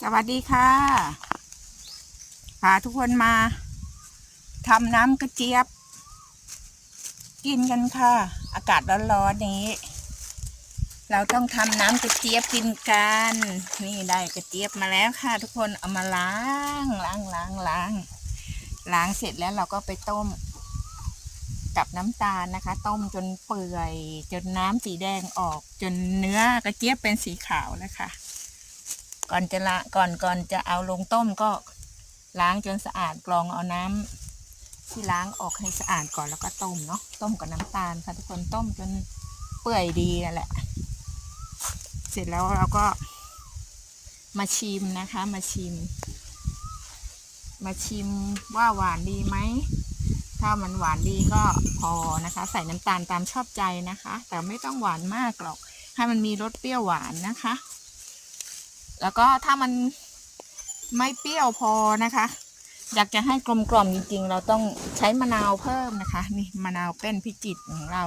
สวัสดีค่ะพาทุกคนมาทำน้ำกระเจี๊ยบ กินกันค่ะ อากาศร้อนๆนี้ เราต้องทำน้ำกระเจี๊ยบกินกัน นี่ได้กระเจี๊ยบมาแล้วค่ะ ทุกคนเอามาล้างล้างล้างล้างล้างเสร็จแล้วเราก็ไปต้ม กับน้ำตาลนะคะ ต้มจนเปื่อย จนน้ำสีแดงออก จนเนื้อกระเจี๊ยบเป็นสีขาวแล้วค่ะ ก่อนจะละก่อนก่อนจะเอาลงต้มก็ล้างจนสะอาดกรองเอาน้ำที่ล้างออกให้สะอาดก่อนแล้วก็ต้มเนาะต้มกับน้ำตาลค่ะทุกคนต้มจนเปื่อยดีนั่นแหละ เสร็จแล้วเราก็มาชิมนะคะ มาชิม มาชิมว่าหวานดีไหมถ้ามันหวานดีก็พอนะคะ ใส่น้ำตาลตามชอบใจนะคะ แต่ไม่ต้องหวานมากหรอกให้มันมีรสเปรี้ยวหวานนะคะ แล้วก็ถ้ามันไม่เปรี้ยวพอนะคะ อยากจะให้กลมกล่อมจริงๆ เราต้องใช้มะนาวเพิ่มนะคะ นี่มะนาวเป็นพิจิตของเรา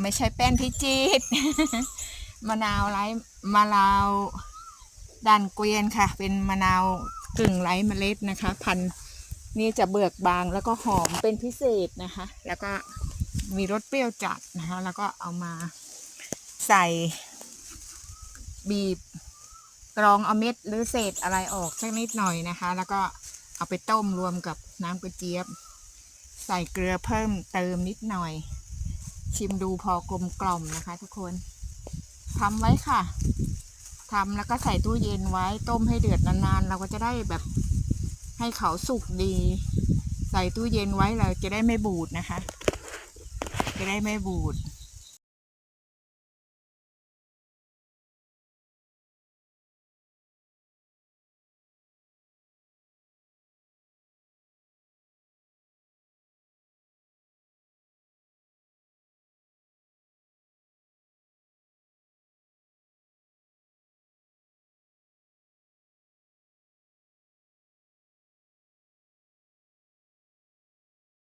ไม่ใช่เป็นพิจิตมะนาวไร้มะนาวด่านเกวียนค่ะ เป็นมะนาวกึ่งไร้เมล็ดนะคะ พันนี่จะเบือกบางแล้วก็หอมเป็นพิเศษนะคะ แล้วก็มีรสเปรี้ยวจัดนะคะ แล้วก็เอามาใส่บีบ กรองเอาเม็ดหรือเศษอะไรออกสักนิดหน่อยนะคะ แล้วก็เอาไปต้มรวมกับน้ำกระเจี๊ยบ ใส่เกลือเพิ่มเติมนิดหน่อย ชิมดูพอกลมกล่อมนะคะ ทุกคนทำไว้ค่ะทำแล้วก็ใส่ตู้เย็นไว้ต้มให้เดือดนานๆ เราก็จะได้แบบให้เขาสุกดี ใส่ตู้เย็นไว้เราจะได้ไม่บูดนะคะ จะได้ไม่บูด